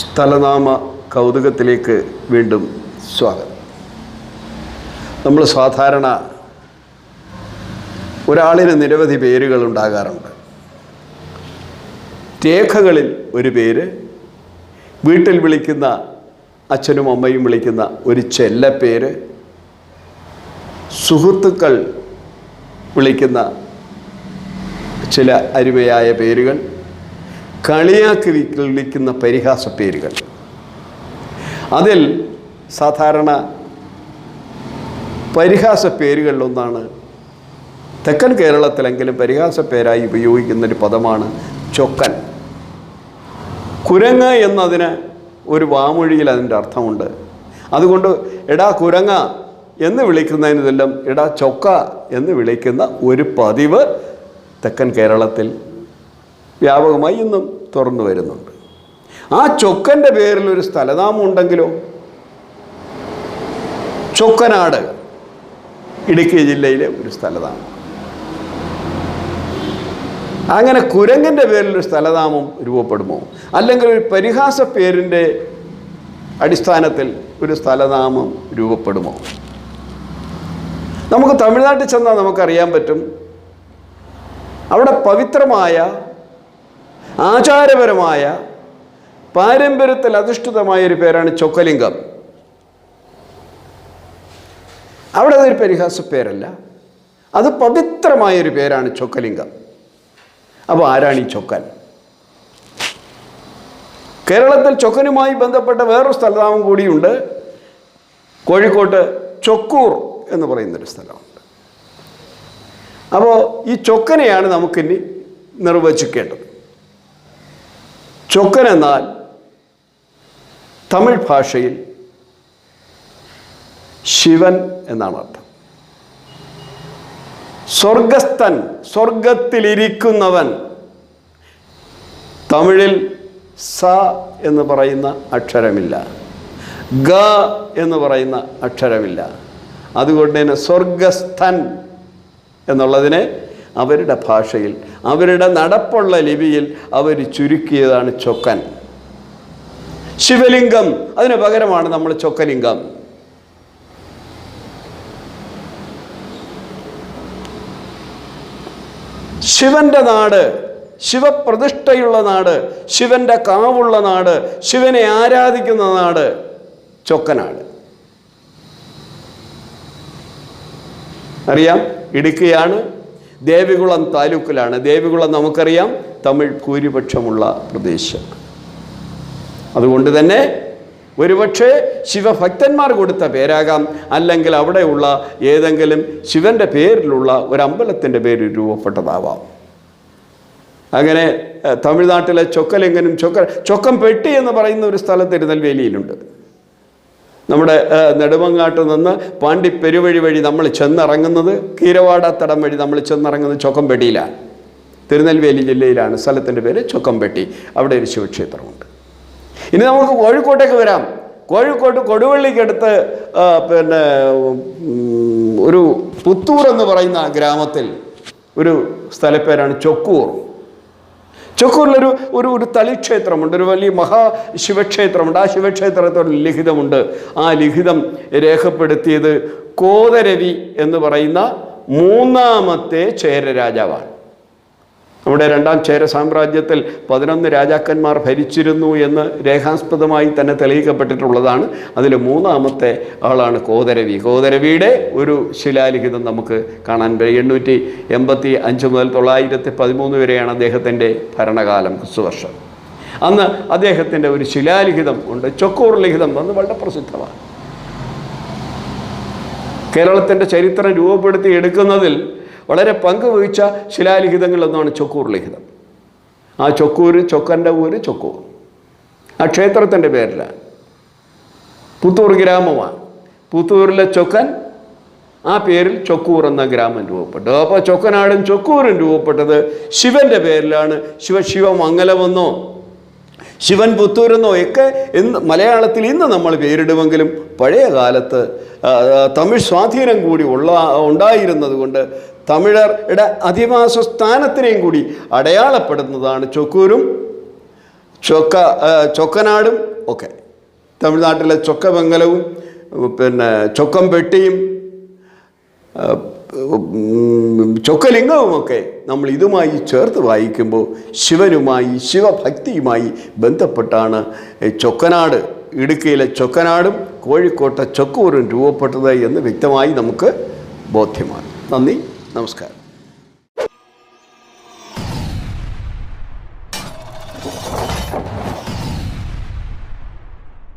സ്ഥലനാമ കൗതുകത്തിലേക്ക് വീണ്ടും സ്വാഗതം. നമ്മൾ സാധാരണ ഒരാളിന് നിരവധി പേരുകൾ ഉണ്ടാകാറുണ്ട്. രേഖകളിൽ ഒരു പേര് വീട്ടിൽ വിളിക്കുന്ന അച്ഛനും അമ്മയും വിളിക്കുന്ന ഒരു ചെല്ലപ്പേര് സുഹൃത്തുക്കൾ വിളിക്കുന്ന ചില അരുമയായ പേരുകൾ കളിയാക്കി വിളിക്കുന്ന പരിഹാസ പേരുകൾ. അതിൽ സാധാരണ പരിഹാസ പേരുകളിലൊന്നാണ് തെക്കൻ കേരളത്തിലെങ്കിലും പരിഹാസ പേരായി ഉപയോഗിക്കുന്നൊരു പദമാണ് ചൊക്കൻ. കുരങ്ങ എന്നതിന് ഒരു വാമൊഴിയിൽ അതിന്റെ അർത്ഥമുണ്ട്. അതുകൊണ്ട് എടാ കുരങ്ങ എന്ന് വിളിക്കുന്നതിനെല്ലാം എടാ ചൊക്ക എന്ന് വിളിക്കുന്ന ഒരു പതിവ് തെക്കൻ കേരളത്തിൽ വ്യാപകമായി ഇന്നും തുറന്നു വരുന്നുണ്ട്. ആ ചൊക്കന്റെ പേരിൽ ഒരു സ്ഥലനാമം ഉണ്ടെങ്കിലോ? ചൊക്കനാട് ഇടുക്കി ജില്ലയിലെ ഒരു സ്ഥലനാമം അങ്ങനെ കുരങ്ങന്റെ പേരിൽ ഒരു സ്ഥലനാമം രൂപപ്പെടുമോ? അല്ലെങ്കിൽ ഒരു പരിഹാസ പേരിന്റെ അടിസ്ഥാനത്തിൽ ഒരു സ്ഥലനാമം രൂപപ്പെടുമോ? നമുക്ക് തമിഴ്നാട്ടിൽ ചെന്നാൽ നമുക്കറിയാൻ പറ്റും. അവിടെ പവിത്രമായ ആചാരപരമായ പാരമ്പര്യത്തിൽ അധിഷ്ഠിതമായ ഒരു പേരാണ് ചൊക്കലിംഗം. അവിടെ അതൊരു പരിഹാസ പേരല്ല അത് പവിത്രമായൊരു പേരാണ് ചൊക്കലിംഗം. അപ്പോൾ ആരാണ് ഈ ചൊക്കൻ? കേരളത്തിൽ ചൊക്കനുമായി ബന്ധപ്പെട്ട വേറൊരു സ്ഥലനാമം കൂടിയുണ്ട്. കോഴിക്കോട്ട് ചൊക്കൂർ എന്ന് പറയുന്നൊരു സ്ഥലമുണ്ട്. അപ്പോൾ ഈ ചൊക്കനെയാണ് നമുക്കിനി നിർവചിക്കേണ്ടത്. ചൊക്കൻ എന്നാൽ തമിഴ് ഭാഷയിൽ ശിവൻ എന്നാണ് അർത്ഥം. സ്വർഗസ്ഥൻ സ്വർഗത്തിലിരിക്കുന്നവൻ തമിഴിൽ സ എന്ന് പറയുന്ന അക്ഷരമില്ല. ഗ എന്ന് പറയുന്ന അക്ഷരമില്ല. അതുകൊണ്ട് തന്നെ സ്വർഗസ്ഥൻ എന്നുള്ളതിനെ അവരുടെ ഭാഷയിൽ അവരുടെ നടപ്പുള്ള ലിപിയിൽ അവർ ചുരുക്കിയതാണ് ചൊക്കൻ. ശിവലിംഗം അതിന് പകരമാണ് നമ്മൾ ചൊക്കലിംഗം. ശിവന്റെ നാട് ശിവപ്രതിഷ്ഠയുള്ള നാട് ശിവന്റെ കാവുള്ള നാട് ശിവനെ ആരാധിക്കുന്ന നാട് ചൊക്കനാട് അറിയാം ഇടുക്കിയാണ് ദേവികുളം താലൂക്കിലാണ്. ദേവികുളം നമുക്കറിയാം തമിഴ് ഭൂരിപക്ഷമുള്ള പ്രദേശം. അതുകൊണ്ട് തന്നെ ഒരുപക്ഷെ ശിവഭക്തന്മാർ കൊടുത്ത പേരാകാം. അല്ലെങ്കിൽ അവിടെയുള്ള ഏതെങ്കിലും ശിവന്റെ പേരിലുള്ള ഒരു അമ്പലത്തിന്റെ പേര് രൂപപ്പെട്ടതാവാം. അങ്ങനെ തമിഴ്നാട്ടിലെ ചൊക്കലെങ്ങനും ചൊക്ക ചൊക്കം പെട്ടി എന്ന് പറയുന്ന ഒരു സ്ഥലം തിരുനെൽവേലിയിലുണ്ട് നമ്മുടെ നെടുമങ്ങാട്ട് നിന്ന് പാണ്ടി പെരുവഴി വഴി നമ്മൾ ചെന്നിറങ്ങുന്നത് കീരവാടത്തടം വഴി നമ്മൾ ചെന്നിറങ്ങുന്നത് ചൊക്കംപെട്ടിയിലാണ്. തിരുനെൽവേലി ജില്ലയിലാണ്. സ്ഥലത്തിന്റെ പേര് ചൊക്കംപെട്ടി. അവിടെ ഒരു ശിവക്ഷേത്രമുണ്ട്. ഇനി നമുക്ക് കോഴിക്കോട്ടേക്ക് വരാം. കോഴിക്കോട്ട് കൊടുവള്ളിക്കടുത്ത് പിന്നെ ഒരു പുത്തൂർ എന്ന് പറയുന്ന ഗ്രാമത്തിൽ ഒരു സ്ഥലപ്പേരാണ് ചൊക്കൂർ. ചൊക്കൂരിലൊരു ഒരു ഒരു തളിക്ഷേത്രമുണ്ട് ഒരു വലിയ മഹാ ശിവക്ഷേത്രമുണ്ട്. ആ ശിവക്ഷേത്രത്തിൽ ലിഖിതമുണ്ട്. ആ ലിഖിതം രേഖപ്പെടുത്തിയത് കോതരവി എന്ന് പറയുന്ന മൂന്നാമത്തെ ചേര രാജാവാണ് നമ്മുടെ രണ്ടാം ചേര സാമ്രാജ്യത്തിൽ പതിനൊന്ന് രാജാക്കന്മാർ ഭരിച്ചിരുന്നു എന്ന് രേഖാസ്പദമായി തന്നെ തെളിയിക്കപ്പെട്ടിട്ടുള്ളതാണ്. അതിൽ മൂന്നാമത്തെ ആളാണ് കോതരവി. കോതരവിയുടെ ഒരു ശിലാലിഖിതം നമുക്ക് കാണാൻ കഴിയും. എണ്ണൂറ്റി എൺപത്തി അഞ്ച് മുതൽ തൊള്ളായിരത്തി പതിമൂന്ന് വരെയാണ് അദ്ദേഹത്തിന്റെ ഭരണകാലം ക്രിസ്തുവർഷം. അന്ന് അദ്ദേഹത്തിന്റെ ഒരു ശിലാലിഖിതം ഉണ്ട്. ചൊക്കൂർ ലിഖിതം അന്ന് വളരെ പ്രസിദ്ധമാണ്. കേരളത്തിന്റെ ചരിത്രം രൂപപ്പെടുത്തി എടുക്കുന്നതിൽ വളരെ പങ്കുവഹിച്ച ശിലാലിഖിതങ്ങളൊന്നാണ് ചൊക്കൂർ ലിഖിതം. ആ ചൊക്കൂര് ചൊക്കന്റെ ഊര് ചൊക്കൂർ. ആ ക്ഷേത്രത്തിന്റെ പേരിലാണ് പുത്തൂർ ഗ്രാമമാണ് പുത്തൂരിലെ ചൊക്കൻ ആ പേരിൽ ചൊക്കൂർ എന്ന ഗ്രാമം രൂപപ്പെട്ടു. അപ്പോൾ ചൊക്കനാടും ചൊക്കൂരും രൂപപ്പെട്ടത് ശിവന്റെ പേരിലാണ്. ശിവ ശിവമംഗലമെന്നോ ശിവൻ പുത്തൂരെന്നോ ഒക്കെ ഇന്ന് മലയാളത്തിൽ ഇന്ന് നമ്മൾ പേരിടുമെങ്കിലും പഴയ കാലത്ത് തമിഴ് സ്വാധീനം കൂടി ഉള്ള ഉണ്ടായിരുന്നത് കൊണ്ട് തമിഴരുടെ അധിവാസ സ്ഥാനത്തിനെയും കൂടി അടയാളപ്പെടുന്നതാണ് ചൊക്കൂരും ചൊക്ക ചൊക്കനാടും ഒക്കെ. തമിഴ്നാട്ടിലെ ചൊക്കമംഗലവും പിന്നെ ചൊക്കം പെട്ടിയും ആ, ഉം, ചൊക്കലിംഗവുമൊക്കെ നമ്മൾ ഇതുമായി ചേർത്ത് വായിക്കുമ്പോൾ ശിവനുമായി ശിവഭക്തിയുമായി ബന്ധപ്പെട്ടാണ് ചൊക്കനാട് ഇടുക്കിയിലെ ചൊക്കനാടും കോഴിക്കോട്ടെ ചൊക്കൂരും രൂപപ്പെട്ടത് എന്ന് വ്യക്തമായി നമുക്ക് ബോധ്യമാണ്. നന്ദി. നമസ്കാരം